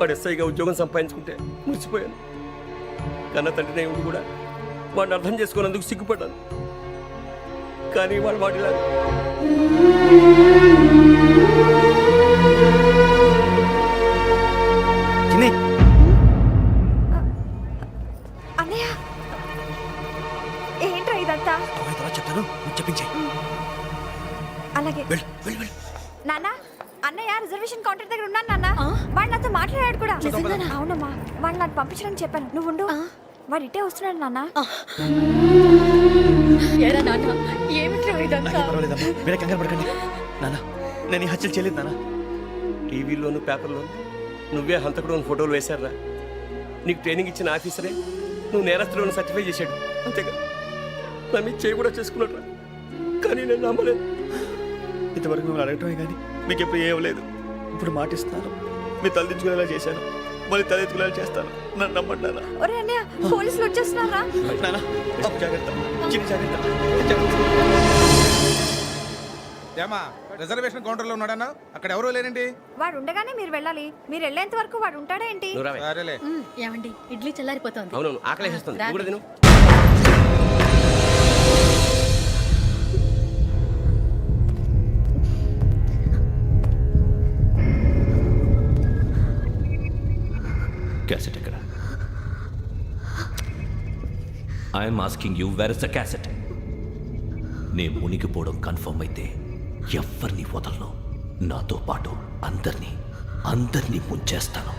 వాడు ఎస్ఐగా ఉద్యోగం సంపాదించుకుంటే మురిసిపోయాను. కన్న తండ్రినే ఉండి కూడా వాడిని అర్థం చేసుకున్నందుకు సిగ్గుపడ్డాను. కానీ వాడు వాడిలా చిన్ని. అన్నయ్య ఏంట్రా ఇదంతా? అమ్మాయి తర్వాత చెప్తాను. నువ్వు చెప్పించే. అలాగే. నాన్న అన్నయ్య రిజర్వేషన్ కౌంటర్ దగ్గర ఉన్నాను నాన్న. మాట్లాడాడు కూడా? అవునమ్మా. వాడు నాకు పంపించడానికి చెప్పాను. నువ్వు ఉండు. ఆ? వాడు ఇటే వస్తున్నాడు నాన్న. ఏరా నాన్న? ఏమిట్రా ఇదంతా? నాకేం పర్వాలేదమ్మా. మీరే కంగారు పడకండి. నాన్న నేను ఈ హత్యలు చేయలేదు నాన్న. టీవీలోను పేపర్లోను నువ్వే హంతకుడు ఫోటోలు వేశారా నీకు ట్రైనింగ్ ఇచ్చిన ఆఫీసరే నువ్వు నేరస్తులను సర్టిఫై చేశాడు. అంతేగా? నా మీద చేయి కూడా చేసుకున్నట్రా కానీ నేను నమ్మలేదు. ఇంతవరకు మిమ్మల్ని అడగటమే కానీ మీకు ఎప్పుడు ఏం లేదు. ఇప్పుడు మాటిస్తున్నాను మీ తలదించుకునేలా చేశాను. మళ్ళీ తలెత్తుకునేలా చేస్తాను. నన్ను నమ్మండి నాన్న. ఒరే అన్నయ్య పోలీసులు వచ్చేస్తున్నారా? నాన్న అప్పు జాగ్రత్త. చిన్న జాగ్రత్త. ఏమా రిజర్వేషన్ కౌంటర్లో ఉన్నాడన్నా? అక్కడ ఎవరూ లేనండి వాడు ఉండగానే మీరు వెళ్ళాలి. మీరు వెళ్ళేంత వరకు వాడు ఉంటాడా ఏంటి? సరేలే. ఏమండి? ఇడ్లీ చల్లారిపోతోంది. కూడా తిను. క్యాసెట్ ఎక్కడ I'm asking you where is the cassette నే మునిగిపోవడం కన్ఫర్మ్ అయితే ఎవరిని వదలను. నాతో పాటు అందరినీ అందరినీ ముంచేస్తాను.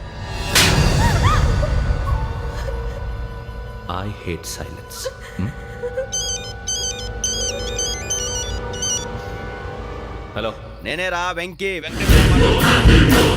ఐ హేట్ సైలెన్స్ హలో నేనే రా వెంకీ. వెంకటేశ్వర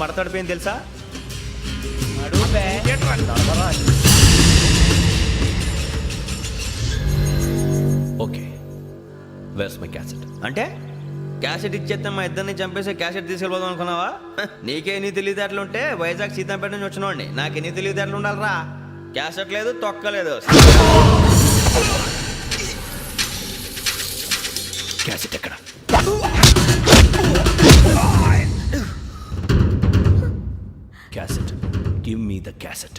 మడతడిపోయింది తెలుసా? ఓకే. వేస్ మై క్యాసెట్ అంటే? క్యాసెట్ ఇచ్చేస్తే మా ఇద్దరిని చంపేసి క్యాసెట్ తీసుకెళ్ళిపోదాం అనుకున్నావా? నీకే ఎన్ని తెలివితేటలు ఉంటే వైజాగ్ సీతంపేట నుంచి వచ్చినోడిని నాకు ఎన్ని తెలివితేటలు ఉండాలిరా? క్యాసెట్ లేదు తొక్కలేదు క్యాసెట్ ఎక్కడ? Cassette give me the cassette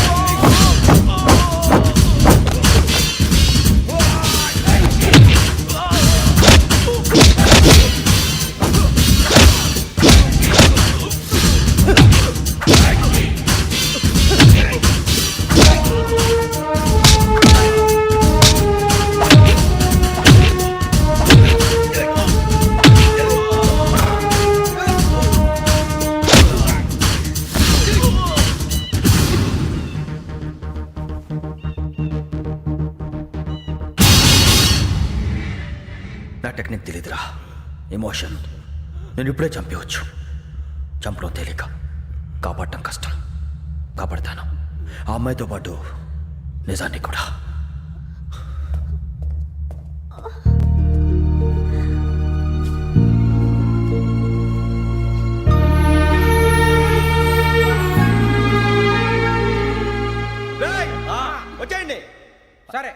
నా టెక్నిక్ తెలియదురా ఎమోషన్ నేను ఇప్పుడే చంపేవచ్చు చంపడం తేలిక. కాపాడటం కష్టం. కాపాడతాను. ఆ అమ్మాయితో పాటు నిజాన్ని కూడా. వచ్చేయండి. సరే.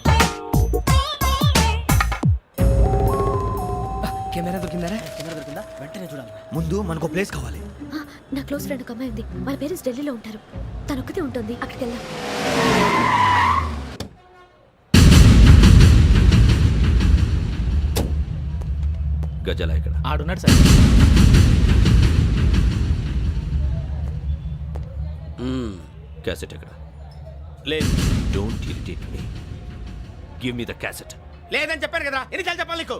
కెమెరా దొరికిందా? ముందు మనకు ప్లేస్ కావాలి. నా క్లోజ్ ఫ్రెండ్ ఒక అమ్మాయి ఉంది. వాళ్ళ పేరెంట్స్ ఢిల్లీలో ఉంటారు. తను ఒక్కతే ఉంటుంది. అక్కడికి వెళ్దాం. గజాల ఎక్కడ ఆడున్నాడు సార్. క్యాసెట్ ఎక్కడ? లేదు. Don't irritate me give me the cassette లేదని చెప్పాను కదా. ఎన్నిసార్లు చెప్పాలి నీకు?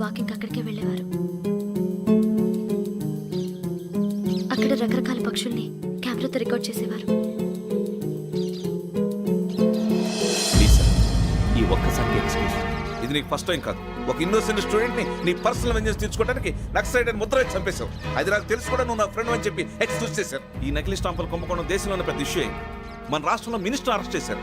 వాకింగ్ అక్కడికే వెళ్ళేవారు. అక్కడ రకరకాల పక్షుల్ని కెమెరాతో రికార్డ్ చేసేవారు. ఈ ఒక్కసారికి ఎక్స్క్యూజ్ ఇది నీకు ఫస్ట్ టైం కాదు. ఒక ఇన్నోసెంట్ స్టూడెంట్ని నీ పర్సనల్ వెంజెన్స్ తీర్చుకోవడానికి నక్సలైట్ అని ముద్ర వేసి చంపేశావు. అది నాకు తెలుసు కూడా నువ్వు నా ఫ్రెండ్ అని చెప్పి ఎక్స్క్యూజ్ చేశారు. ఈ నకిలీ స్టాంపులు కుంభకోణం దేశంలోనే పెద్ద ఇష్యూ అయింది. మన రాష్ట్రంలో మినిస్టర్ అరెస్ట్ చేశారు.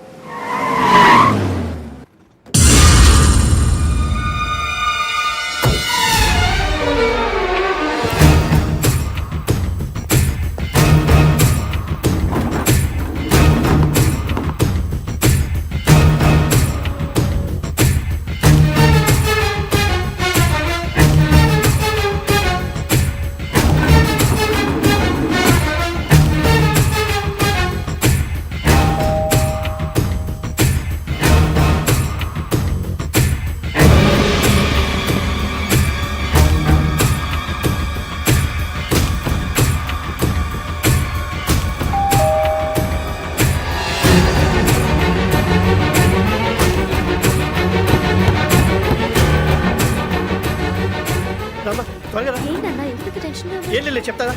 ఏం లేదు చెప్తారా